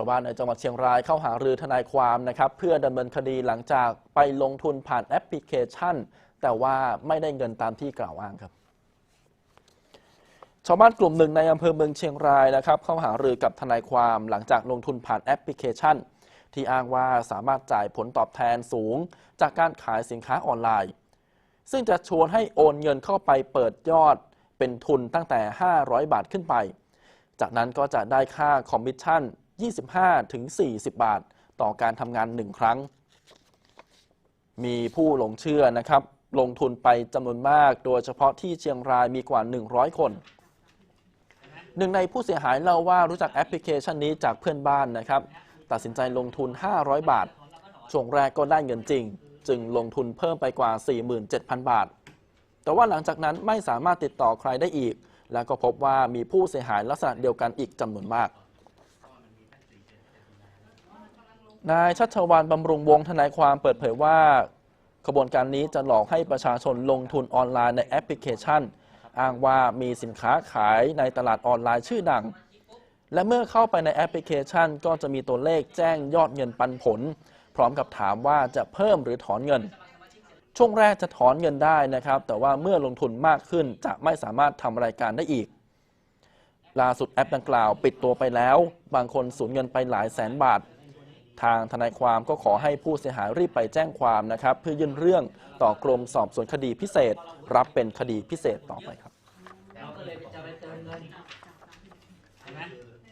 ชาวบ้านในจังหวัดเชียงรายเข้าหารือทนายความนะครับเพื่อดำเนินคดีหลังจากไปลงทุนผ่านแอปพลิเคชัน แต่ว่าไม่ได้เงินตามที่กล่าวอ้างครับชาวบ้านกลุ่มหนึ่งในอำเภอเมืองเชียงรายนะครับเข้าหารือกับทนายความหลังจากลงทุนผ่านแอปพลิเคชัน ที่อ้างว่าสามารถจ่ายผลตอบแทนสูง จากการขายสินค้าออนไลน์ ซึ่งจะชวนให้โอนเงินเข้าไปเปิดยอดเป็นทุนตั้งแต่ 500 บาทขึ้นไป จากนั้นก็จะได้ค่าคอมมิชชั่น 25 ถึง 40 บาท ต่อการทำงาน 1 ครั้ง มีผู้หลงเชื่อนะครับ ลงทุนไปจำนวนมาก โดยเฉพาะที่เชียงรายมีกว่า 100 คน หนึ่งในผู้เสียหายเล่าว่ารู้จักแอปพลิเคชันนี้จากเพื่อนบ้านนะครับ ตัดสินใจลงทุน 500 บาท ช่วงแรกก็ได้เงินจริง จึงลงทุนเพิ่มไปกว่า 47,000 บาท แต่ว่าหลังจากนั้นไม่สามารถติดต่อใครได้อีก แล้วก็พบว่ามีผู้เสียหายลักษณะเดียวกันอีกจำนวนมาก นายชัชวานบำรุงวงทนายความเปิดเผยว่าขบวนการนี้จะหลอกให้ประชาชนลงทุนออนไลน์ในแอปพลิเคชัน อ้างว่ามีสินค้าขายในตลาดออนไลน์ชื่อดัง และเมื่อเข้าไปในแอปพลิเคชัน ก็จะมีตัวเลขแจ้งยอดเงินปันผล พร้อมกับถามว่าจะเพิ่มหรือถอนเงิน ช่วงแรกจะถอนเงินได้นะครับ แต่ว่าเมื่อลงทุนมากขึ้นจะไม่สามารถทำรายการได้อีกล่าสุดแอปดังกล่าว ปิดตัวไปแล้ว บางคนสูญเงินไปหลายแสนบาท ทางทนายความก็ขอให้ผู้เสียหายรีบไปแจ้งความนะครับ เพื่อยื่นเรื่องต่อกรมสอบสวนคดีพิเศษ รับเป็นคดีพิเศษต่อไปครับ